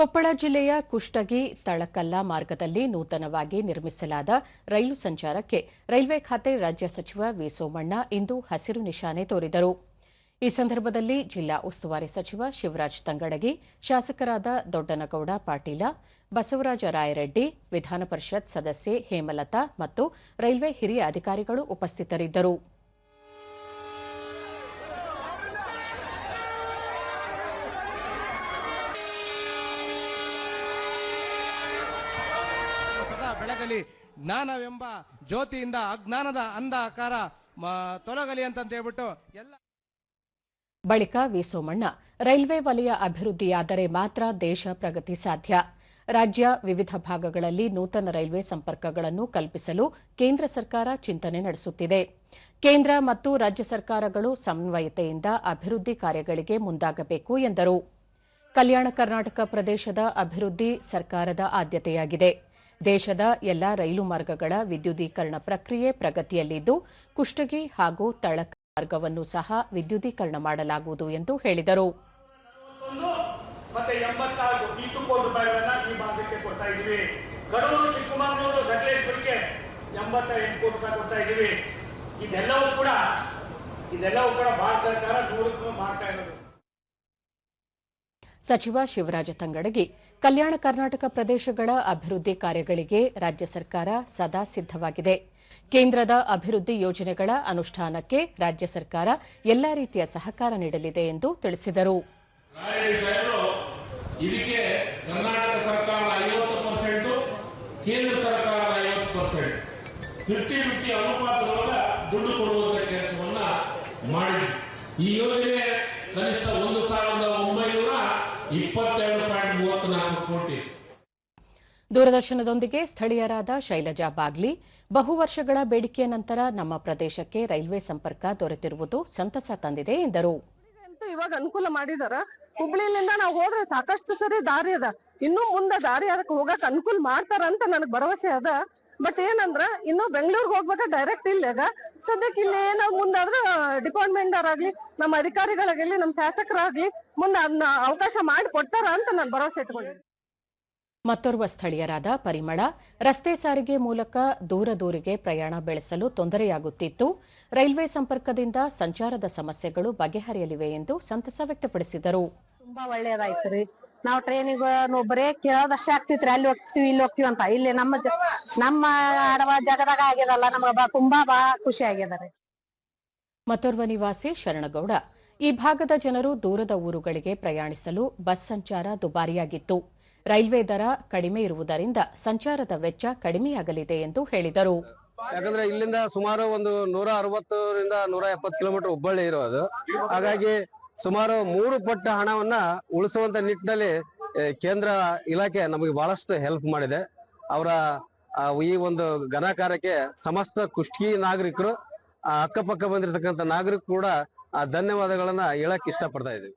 ಕೊಪ್ಪಳ ಜಿಲ್ಲೆಯ ಕುಷ್ಟಗಿ ತಳಕಲ್ಲ ಮಾರ್ಗದಲ್ಲಿ ನೂತನವಾಗಿ ನಿರ್ಮಿಸಲಾದ ರೈಲು ಸಂಚಾರಕ್ಕೆ ರೈಲ್ವೆ ಖಾತೆ ರಾಜ್ಯ ಸಚಿವ ವಿ ಸೋಮಣ್ಣ ಇಂದು ಹಸಿರು ನಿಶಾನೆ ತೋರಿದರು. ಈ ಸಂದರ್ಭದಲ್ಲಿ ಜಿಲ್ಲಾ ಉಸ್ತುವಾರಿ ಸಚಿವ ಶಿವರಾಜ್ ತಂಗಡಗಿ, ಶಾಸಕರಾದ ದೊಡ್ಡನಗೌಡ ಪಾಟೀಲ, ಬಸವರಾಜ ರಾಯರೆಡ್ಡಿ, ವಿಧಾನ ಪರಿಷತ್ ಸದಸ್ಯೆ ಹೇಮಲತಾ ಮತ್ತು ರೈಲ್ವೆ ಹಿರಿಯ ಅಧಿಕಾರಿಗಳು ಉಪಸ್ಥಿತರಿದ್ದರು. ಬೆಳಗಲಿ ಜ್ಞಾನವೆಂಬ ಜ್ಯೋತಿಯಿಂದ ಅಜ್ಞಾನದ ಅಂಧಕಾರ ತೊಲಗಲಿ ಅಂತ ಹೇಳ್ಬಿಟ್ಟು ಎಲ್ಲ ಬಳಿಕ ವಿ ಸೋಮಣ್ಣ ರೈಲ್ವೆ ವಲಯ ಅಭಿವೃದ್ಧಿಯಾದರೆ ಮಾತ್ರ ದೇಶ ಪ್ರಗತಿ ಸಾಧ್ಯ. ರಾಜ್ಯ ವಿವಿಧ ಭಾಗಗಳಲ್ಲಿ ನೂತನ ರೈಲ್ವೆ ಸಂಪರ್ಕಗಳನ್ನು ಕಲ್ಪಿಸಲು ಕೇಂದ್ರ ಸರ್ಕಾರ ಚಿಂತನೆ ನಡೆಸುತ್ತಿದೆ. ಕೇಂದ್ರ ಮತ್ತು ರಾಜ್ಯ ಸರ್ಕಾರಗಳು ಸಮನ್ವಯತೆಯಿಂದ ಅಭಿವೃದ್ಧಿ ಕಾರ್ಯಗಳಿಗೆ ಮುಂದಾಗಬೇಕು ಎಂದರು. ಕಲ್ಯಾಣ ಕರ್ನಾಟಕ ಪ್ರದೇಶದ ಅಭಿವೃದ್ಧಿ ಸರ್ಕಾರದ ಆದ್ಯತೆಯಾಗಿದೆ. ದೇಶದ ಎಲ್ಲಾ ರೈಲು ಮಾರ್ಗಗಳ ವಿದ್ಯುದೀಕರಣ ಪ್ರಕ್ರಿಯೆ ಪ್ರಗತಿಯಲ್ಲಿದ್ದು ಕುಷ್ಟಗಿ ಹಾಗೂ ತಳಕ ಮಾರ್ಗವನ್ನು ಸಹ ವಿದ್ಯುದೀಕರಣ ಮಾಡಲಾಗುವುದು ಎಂದು ಹೇಳಿದರು. ಸಚಿವ ಶಿವರಾಜ ತಂಗಡಗಿ ಕಲ್ಯಾಣ ಕರ್ನಾಟಕ ಪ್ರದೇಶಗಳ ಅಭಿವೃದ್ಧಿ ಕಾರ್ಯಗಳಿಗೆ ರಾಜ್ಯ ಸರ್ಕಾರ ಸದಾ ಸಿದ್ದವಾಗಿದೆ ಕೇಂದ್ರದ ಅಭಿವೃದ್ಧಿ ಯೋಜನೆಗಳ ಅನುಷ್ಠಾನಕ್ಕೆ ರಾಜ್ಯ ಸರ್ಕಾರ ಎಲ್ಲಾ ರೀತಿಯ ಸಹಕಾರ ನೀಡಲಿದೆ ಎಂದು ತಿಳಿಸಿದರು. ಈ ಯೋಜನೆ ಕನಿಷ್ಠ ಒಂದು ಇಪ್ಪತ್ತೆರಡು ಪಾಯಿಂಟ್ ಮೂವತ್ನಾಲ್ಕು ಕೋಟಿ. ದೂರದರ್ಶನದೊಂದಿಗೆ ಸ್ಥಳೀಯರಾದ ಶೈಲಜಾ ಬಾಗ್ಲಿ ಬಹು ವರ್ಷಗಳ ಬೇಡಿಕೆಯ ನಂತರ ನಮ್ಮ ಪ್ರದೇಶಕ್ಕೆ ರೈಲ್ವೆ ಸಂಪರ್ಕ ದೊರೆತಿರುವುದು ಸಂತಸ ತಂದಿದೆ ಎಂದರು. ಅಂತೂ ಇವಾಗ ಅನುಕೂಲ ಮಾಡಿದಾರ. ಹುಬ್ಳಿಲಿಂದ ನಾವು ಹೋದ್ರೆ ಸಾಕಷ್ಟು ಸರಿ ದಾರಿ ಅದ. ಇನ್ನು ಮುಂದೆ ದಾರಿ ಅದಕ್ಕೆ ಹೋಗಕ್ ಅನುಕೂಲ ಮಾಡ್ತಾರ ಅಂತ ನನಗೆ ಭರವಸೆ ಅದ. ಬಟ್ ಏನಂದ್ರ ಇನ್ನು ಬೆಂಗಳೂರಿಗೆ ಹೋಗ್ಬೇಕ ಡೈರೆಕ್ಟ್ ಇಲ್ಲಾಗ ಸದ್ಯಕ್ಕೆ ಇಲ್ಲಿ ನಾವು ಮುಂದಾದ್ರ ಡಿಪಾರ್ಟ್ಮೆಂಟ್ ಆಗ್ಲಿ ನಮ್ಮ ಅಧಿಕಾರಿಗಳಾಗಲಿ ನಮ್ಮ ಶಾಸಕರಾಗ್ಲಿ ಮುಂದೆ ಅದನ್ನ ಅವಕಾಶ ಮಾಡಿ ಕೊಡ್ತಾರ ಅಂತ ನಾನು ಭರವಸೆ ಇಟ್ಕೊಂಡಿದ್ದೀನಿ. ಮತ್ತೋರ್ವ ಸ್ಥಳೀಯರಾದ ಪರಿಮಳ ರಸ್ತೆ ಸಾರಿಗೆ ಮೂಲಕ ದೂರ ದೂರಿಗೆ ಪ್ರಯಾಣ ಬೆಳೆಸಲು ತೊಂದರೆಯಾಗುತ್ತಿತ್ತು. ರೈಲ್ವೆ ಸಂಪರ್ಕದಿಂದ ಸಂಚಾರದ ಸಮಸ್ಯೆಗಳು ಬಗೆಹರಿಯಲಿವೆ ಎಂದು ಸಂತಸ ವ್ಯಕ್ತಪಡಿಸಿದರು. ತುಂಬಾ ಒಳ್ಳೇದಾಯ್ತ್ರಿ ನಾವ್ ಟ್ರೈನಿಗೆ ನಾವು ಬರೇ ಕೇಳೋದಷ್ಟೇ ಆಗ್ತಿತ್ರಿ. ಅಲ್ಲಿ ಹೋಗ್ತಿವಿ ಇಲ್ಲಿ ಹೋಗ್ತಿವಿ ಅಂತ. ಇಲ್ಲಿ ನಮ್ಮ ನಮ್ಮ ಆಡವ ಜಾಗದಾಗ ಆಗ್ಯದಲ್ಲ ನಮ್ಗ ಬಾ ತುಂಬಾ ಬಾ ಖುಷಿ ಆಗ್ಯದ ರೀ. ಮತ್ತೋರ್ವ ನಿವಾಸಿ ಶರಣಗೌಡ. ಈ ಭಾಗದ ಜನರು ದೂರದ ಊರುಗಳಿಗೆ ಪ್ರಯಾಣಿಸಲು ಬಸ್ ಸಂಚಾರ ದುಬಾರಿಯಾಗಿತ್ತು. ರೈಲ್ವೆ ದರ ಕಡಿಮೆ ಇರುವುದರಿಂದ ಸಂಚಾರದ ವೆಚ್ಚ ಕಡಿಮೆಯಾಗಲಿದೆ ಎಂದು ಹೇಳಿದರು. ಯಾಕಂದ್ರೆ ಇಲ್ಲಿಂದ ಸುಮಾರು ಒಂದು ನೂರ ಅರವತ್ತರಿಂದ ನೂರ ಎಪ್ಪತ್ತು ಕಿಲೋಮೀಟರ್ ಹುಬ್ಬಳ್ಳಿ ಇರೋದು. ಹಾಗಾಗಿ ಸುಮಾರು ಮೂರು ಪಟ್ಟ ಹಣವನ್ನ ಉಳಿಸುವಂತ ನಿಟ್ಟಿನಲ್ಲಿ ಕೇಂದ್ರ ಇಲಾಖೆ ನಮಗೆ ಬಹಳಷ್ಟು ಹೆಲ್ಪ್ ಮಾಡಿದೆ. ಅವರ ಈ ಒಂದು ಘನಕಾರ್ಯಕ್ಕೆ ಸಮಸ್ತ ಕುಷ್ಟಿ ನಾಗರಿಕರು ಅಕ್ಕಪಕ್ಕ ಬಂದಿರತಕ್ಕಂಥ ನಾಗರಿಕರು ಕೂಡ ಆ, ಧನ್ಯವಾದಗಳನ್ನ ಹೇಳಕ್ ಇಷ್ಟಪಡ್ತಾ ಇದ್ದೀವಿ.